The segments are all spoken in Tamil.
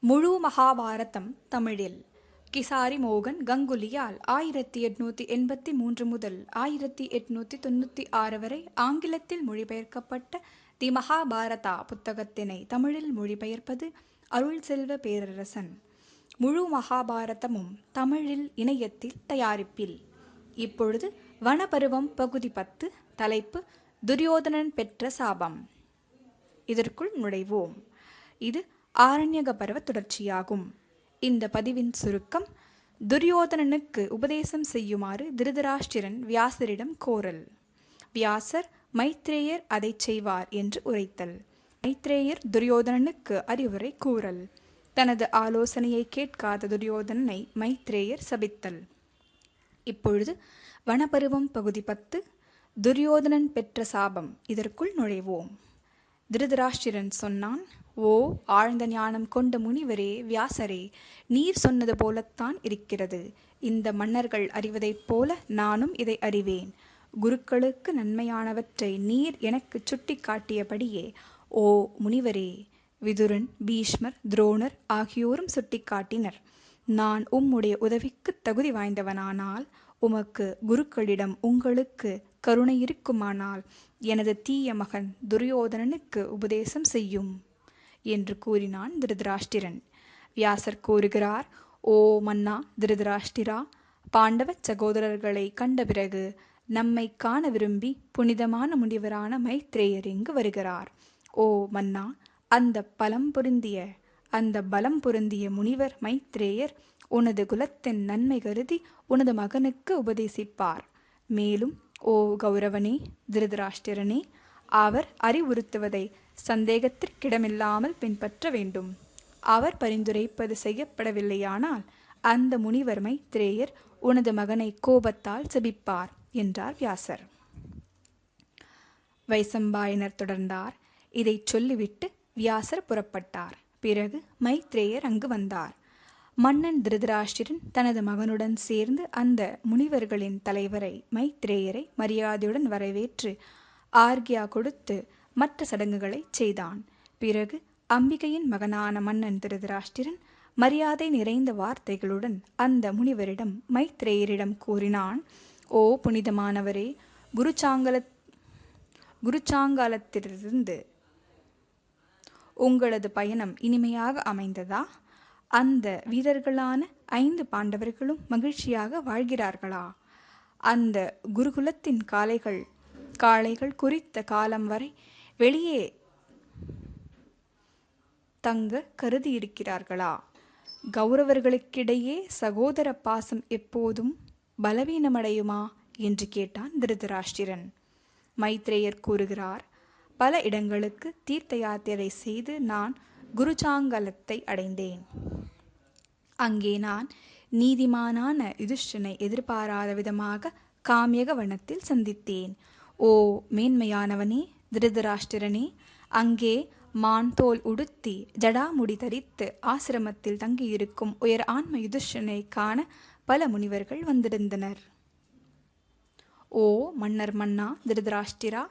முழு மகாபாரதம் தமிழில். கிசாரி மோகன் கங்குலியால் ஆயிரத்தி எட்நூத்தி எண்பத்தி மூன்று முதல் ஆயிரத்தி எட்நூத்தி தொண்ணூற்றி ஆறு வரை ஆங்கிலத்தில் மொழிபெயர்க்கப்பட்ட தி மகாபாரதா புத்தகத்தினை தமிழில் மொழிபெயர்ப்பது அருள் செல்வ பேரரசன். முழு மகாபாரதமும் தமிழில் இணையத்தில் தயாரிப்பில். இப்பொழுது வனபருவம் பகுதி பத்து தலைப்பு துரியோதனன் பெற்ற சாபம். இதற்குள் நுழைவோம். இது ஆரண்யக பருவ தொடர்ச்சியாகும். இந்த பதிவின் சுருக்கம் துரியோதனனுக்கு உபதேசம் செய்யுமாறு திருதராஷ்டிரன் வியாசரிடம் கோரல். வியாசர் மைத்ரேயர் அதை செய்வார் என்று உரைத்தல். மைத்ரேயர் துரியோதனனுக்கு அறிவுரை கூறல். தனது ஆலோசனையை கேட்காத துரியோதனனை மைத்ரேயர் சபித்தல். இப்பொழுது வனபருவம் பகுதி பத்து துரியோதனன் பெற்ற சாபம். இதற்குள் நுழைவோம். திருதராஷ்டிரன் சொன்னான் ஓ ஆழ்ந்த ஞானம் கொண்ட முனிவரே வியாசரே நீர் சொன்னது போலத்தான் இருக்கிறது. இந்த மன்னர்கள் அறிவதைப் போல நானும் இதை அறிவேன். குருக்களுக்கு நன்மையானவற்றை நீர் எனக்கு சுட்டி காட்டியபடியே ஓ முனிவரே விதுரன் பீஷ்மர் துரோணர் ஆகியோரும் சுட்டிக்காட்டினர். நான் உம்முடைய உதவிக்கு தகுதி வாய்ந்தவனானால் உமக்கு குருக்களிடம் உங்களுக்கு கருணை இருக்குமானால் எனது தீய மகன் துரியோதனனுக்கு உபதேசம் செய்யும் என்று கூறினான் திருதராஷ்டிரன். வியாசர் கூறுகிறார் ஓ மன்னா திருதராஷ்டிரா பாண்டவ சகோதரர்களை கண்ட பிறகு நம்மை காண விரும்பி புனிதமான முனிவரான மைத்ரேயர் இங்கு வருகிறார். ஓ மன்னா அந்த பலம் பொருந்திய அந்த பலம் பொருந்திய முனிவர் மைத்ரேயர் உனது குலத்தின் நன்மை கருதி உனது மகனுக்கு உபதேசிப்பார். மேலும் ஓ கௌரவனே திருதராஷ்டிரனே அவர் அறிவுறுத்துவதை சந்தேகத்திற்கிடமில்லாமல் பின்பற்ற வேண்டும். அவர் பரிந்துரைப்பது செய்யப்படவில்லையானால் அந்த முனிவர் மைத்ரேயர் உனது மகனை கோபத்தால் செபிப்பார் என்றார் வியாசர். வைசம்பாயனர் தொடர்ந்தார். இதைச் சொல்லிவிட்டு வியாசர் புறப்பட்டார். பிறகு மைத்ரேயர் அங்கு வந்தார். மன்னன் திருதராஷ்டிரன் தனது மகனுடன் சேர்ந்து அந்த முனிவர்களின் தலைவரை மைத்ரேயரை மரியாதையுடன் வரவேற்று ஆர்கியா கொடுத்து மற்ற சடங்குகளை செய்தான். பிறகு அம்பிகையின் மகனான மன்னன் திருதராஷ்டிரன் மரியாதை நிறைந்த வார்த்தைகளுடன் அந்த முனிவரிடம் மைத்ரேயரிடம் கூறினான் ஓ புனிதமானவரே குருச்சாங்கல குருச்சாங்காலத்திலிருந்து உங்களது பயணம் இனிமையாக அமைந்ததா? அந்த வீரர்களான ஐந்து பாண்டவர்களும் மகிழ்ச்சியாக வாழ்கிறார்களா? அந்த குருகுலத்தின் காளைகள் காளைகள் குறித்த காலம் வரை வெளியே தங்க கருதி இருக்கிறார்களா கௌரவர்களுக்கிடையே சகோதர பாசம் எப்போதும் பலவீனமடையுமா? என்று கேட்டான் திருதராஷ்டிரன். மைத்ரேயர் கூறுகிறார் பல இடங்களுக்கு தீர்த்த யாத்திரை செய்து நான் குருச்சாங்கலத்தை அடைந்தேன். அங்கே நான் நீதிமானான யுதிஷ்டனை எதிர்பாராத விதமாக காமியக வனத்தில் சந்தித்தேன். ஓ மேன்மையானவனே திருதராஷ்டிரனே அங்கே மான் தோல் உடுத்தி ஜடாமுடி தரித்து ஆசிரமத்தில் தங்கியிருக்கும் உயர் ஆன்ம யுதிஷ்டனை காண பல முனிவர்கள் வந்திருந்தனர். ஓ மன்னர் மன்னா திருதராஷ்டிரா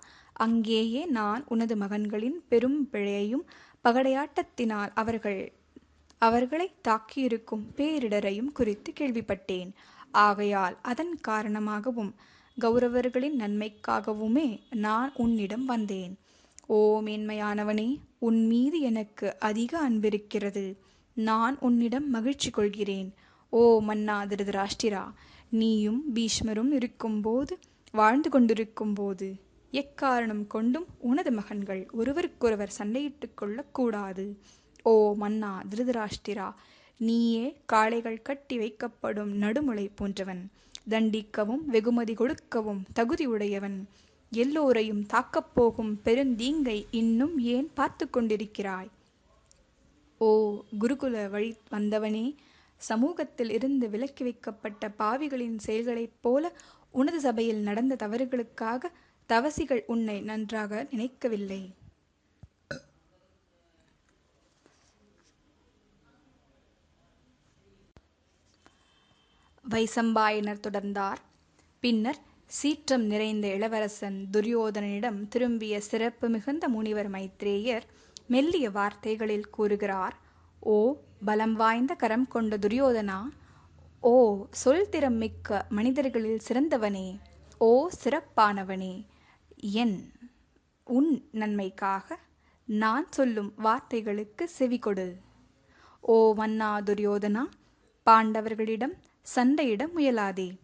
அங்கேயே நான் உனது மகன்களின் பெரும் பிழையையும் பகடையாட்டத்தினால் அவர்கள் அவர்களை தாக்கியிருக்கும் பேரிடரையும் குறித்து கேள்விப்பட்டேன். ஆகையால் அதன் காரணமாகவும் கௌரவர்களின் நன்மைக்காகவுமே நான் உன்னிடம் வந்தேன். ஓ மேன்மையானவனே உன் மீது எனக்கு அதிக அன்பிருக்கிறது. நான் உன்னிடம் மகிழ்ச்சி கொள்கிறேன். ஓ மன்னா திருதராஷ்டிரா நீயும் பீஷ்மரும் இருக்கும்போது வாழ்ந்து கொண்டிருக்கும் போது எக்காரணம் கொண்டும் உனது மகன்கள் ஒருவருக்கொருவர் சண்டையிட்டுக் கொள்ளக்கூடாது. ஓ மன்னா திருதராஷ்டிரா நீயே காளைகள் கட்டி வைக்கப்படும் நடுமுளை போன்றவன். தண்டிக்கவும் வெகுமதி கொடுக்கவும் தகுதி உடையவன் எல்லோரையும் தாக்கப்போகும் பெருந்தீங்கை இன்னும் ஏன் பார்த்து கொண்டிருக்கிறாய்? ஓ குருகுல வழி வந்தவனே சமூகத்தில் இருந்து விலக்கி வைக்கப்பட்ட பாவிகளின் செயல்களைப் போல உனது சபையில் நடந்த தவறுகளுக்காக தவசிகள் உன்னை நன்றாக நினைக்கவில்லை. வைசம்பாயினர் தொடர்ந்தார். பின்னர் சீற்றம் நிறைந்த இளவரசன் துரியோதனனிடம் திரும்பிய சிறப்பு மிகுந்த முனிவர் மைத்ரேயர் மெல்லிய வார்த்தைகளில் கூறுகிறார் ஓ பலம் வாய்ந்த கரம் கொண்ட துரியோதனா! ஓ சொல் திறம் மிக்க மனிதர்களில் சிறந்தவனே! ஓ சிறப்பானவனே! என் உன் நன்மைக்காக நான் சொல்லும் வார்த்தைகளுக்கு செவிகொடு ஓ வண்ணா துரியோதனா பாண்டவர்களிடம் சண்டையிட முயலாதே.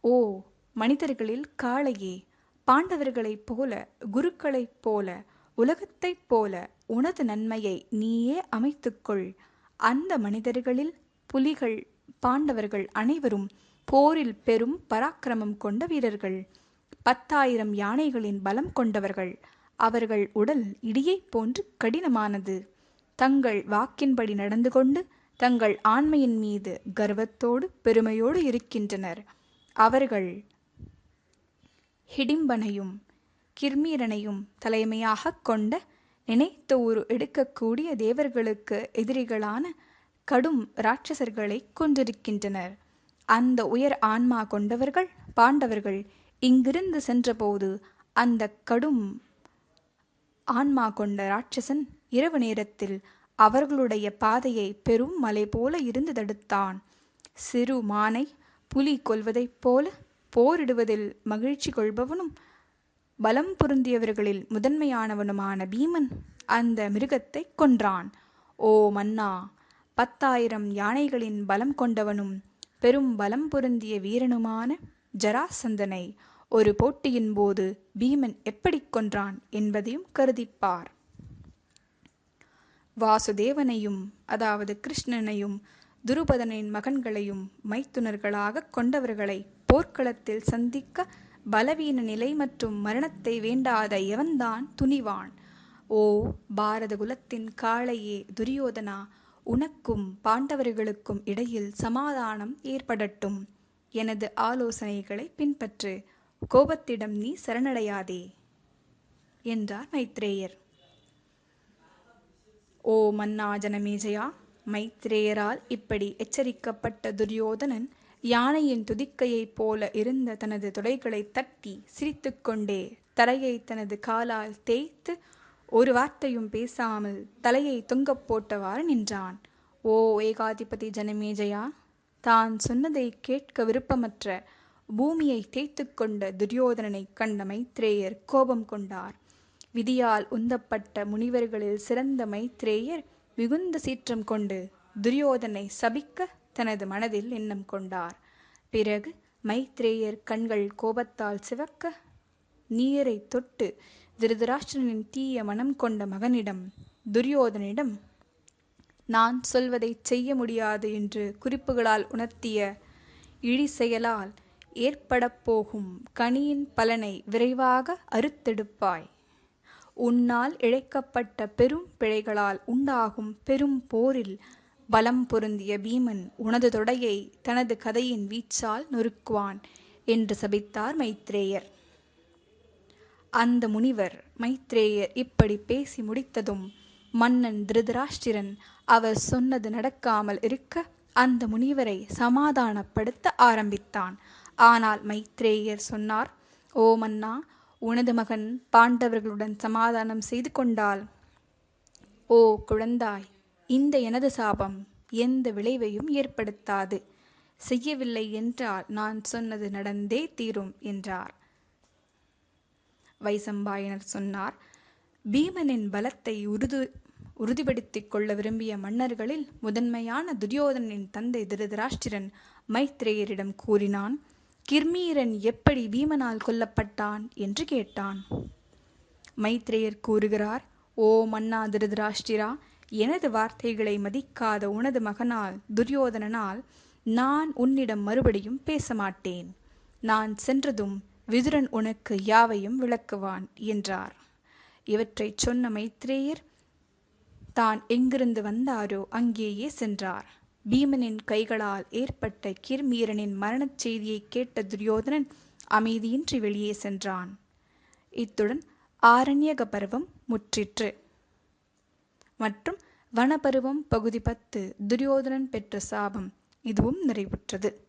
ஓ மனிதர்களில் காளையே பாண்டவர்களைப் போல குருக்களைப் போல உலகத்தைப் போல உனது நன்மையை நீயே அமைத்துக்கொள். அந்த மனிதர்களில் புலிகள் பாண்டவர்கள் அனைவரும் போரில் பெரும் பராக்கிரமம் கொண்ட வீரர்கள். பத்தாயிரம் யானைகளின் பலம் கொண்டவர்கள். அவர்கள் உடல் இடியைப் போன்று கடினமானது. தங்கள் வாக்கின்படி நடந்து கொண்டு தங்கள் ஆண்மையின் மீது கர்வத்தோடு பெருமையோடு இருக்கின்றனர். அவர்கள் ஹிடிம்பனையும் கிர்மீரனையும் தலைமையாகக் கொண்ட நினைத்த ஒரு எடுக்கக்கூடிய தேவர்களுக்கு எதிரிகளான கடும் இராட்சசர்களை கொன்றிருக்கின்றனர். அந்த உயர் ஆன்மா கொண்டவர்கள் பாண்டவர்கள் இங்கிருந்து சென்றபோது அந்த கடும் ஆன்மா கொண்ட ராட்சசன் இரவு நேரத்தில் அவர்களுடைய பாதையை பெரும் மலை போல இருந்து தடுத்தான். சிறு மானை புலி கொல்வதைப் போல போரிடுவதில் மகிழ்ச்சி கொள்பவனும் பலம் பொருந்தியவர்களில் முதன்மையானவனுமான பீமன் அந்த மிருகத்தை கொன்றான். ஓ மன்னா பத்தாயிரம் யானைகளின் பலம் கொண்டவனும் பெரும் பலம் பொருந்திய வீரனுமான ஜராசந்தனை ஒரு போட்டியின் போது பீமன் எப்படி கொன்றான் என்பதையும் கருதிப்பார். வாசுதேவனையும் அதாவது கிருஷ்ணனையும் துருபதனின் மகன்களையும் மைத்துனர்களாக கொண்டவர்களை போர்க்களத்தில் சந்திக்க பலவீன நிலை மற்றும் மரணத்தை வேண்டாத எவன்தான் துணிவான்? ஓ பாரத குலத்தின் காளையே துரியோதனா உனக்கும் பாண்டவர்களுக்கும் இடையில் சமாதானம் ஏற்படட்டும். எனது ஆலோசனைகளை பின்பற்று. கோபத்திடம் நீ சரணடையாதே என்றார் மைத்ரேயர். ஓ மன்னா ஜனமேஜயா மைத்ரேயரால் இப்படி எச்சரிக்கப்பட்ட துரியோதனன் யானையின் துதிக்கையைப் போல இருந்த தனது தொடைகளை தட்டி சிரித்துக்கொண்டே தரையை தனது காலால் தேய்த்து ஒரு வார்த்தையும் பேசாமல் தலையை தொங்கப் போட்டவாறு நின்றான். ஓ ஏகாதிபதி ஜனமேஜயா தான் சொன்னதை கேட்க விருப்பமற்ற பூமியை தேய்த்து கொண்ட துரியோதனனை கண்ட மைத்ரேயர் கோபம் கொண்டார். விதியால் உந்தப்பட்ட முனிவர்களில் சிறந்த மைத்ரேயர் மிகுந்த சீற்றம் கொண்டு துரியோதனை சபிக்க தனது மனதில் எண்ணம் கொண்டார். பிறகு மைத்ரேயர் கண்கள் கோபத்தால் சிவக்க நீரை தொட்டு திருதராஷ்டிரனின் தீய மனம் கொண்ட மகனிடம் துரியோதனிடம் நான் சொல்வதைச் செய்ய முடியாது என்று குறிப்புகளால் உணர்த்திய இழி செயலால் ஏற்படப் போகும் கனியின் பலனை விரைவாக அறுத்தெடுப்பாய். உன்னால் இழைக்கப்பட்ட பெரும் பிழைகளால் உண்டாகும் பெரும் போரில் பலம் பொருந்திய பீமன் உனது தொடையை தனது கதையின் வீச்சால் நொறுக்குவான் என்று சபித்தார் மைத்ரேயர். அந்த முனிவர் மைத்ரேயர் இப்படி பேசி முடித்ததும் மன்னன் திருதராஷ்டிரன் அவர் சொன்னது நடக்காமல் இருக்க அந்த முனிவரை சமாதானப்படுத்த ஆரம்பித்தான். ஆனால் மைத்ரேயர் சொன்னார் ஓ மன்னா உனது மகன் பாண்டவர்களுடன் சமாதானம் செய்து கொண்டால் ஓ குழந்தாய் இந்த எனது சாபம் எந்த விளைவையும் ஏற்படுத்தாது. செய்யவில்லை என்றால் நான் சொன்னது நடந்தே தீரும் என்றார். வைசம்பாயனர் சொன்னார் பீமனின் பலத்தை உறுது உறுதிப்படுத்திக் கொள்ள விரும்பிய மன்னர்களில் முதன்மையான துரியோதனின் தந்தை திருதராஷ்டிரன் மைத்ரேயரிடம் கூறினான் கிர்மீரன் எப்படி பீமனால் கொல்லப்பட்டான் என்று கேட்டான். மைத்ரேயர் கூறுகிறார் ஓ மன்னா திருதராஷ்டிரா எனது வார்த்தைகளை மதிக்காத உனது மகனால் துரியோதனனால் நான் உன்னிடம் மறுபடியும் பேச மாட்டேன் நான் சென்றதும் விதுரன் உனக்கு யாவையும் விளக்குவான் என்றார். இவற்றைச் சொன்ன மைத்ரேயர் தான் எங்கிருந்து வந்தாரோ அங்கேயே சென்றார். பீமனின் கைகளால் ஏற்பட்ட கிர்மீரனின் மரணச் செய்தியைக் கேட்ட துரியோதனன் அமைதியின்றி வெளியே சென்றான். இத்துடன் ஆரண்யக பருவம் முற்றிற்று. மற்றும் வனப்பருவம் பகுதி பத்து துரியோதனன் பெற்ற சாபம் இதுவும் நிறைவுற்றது.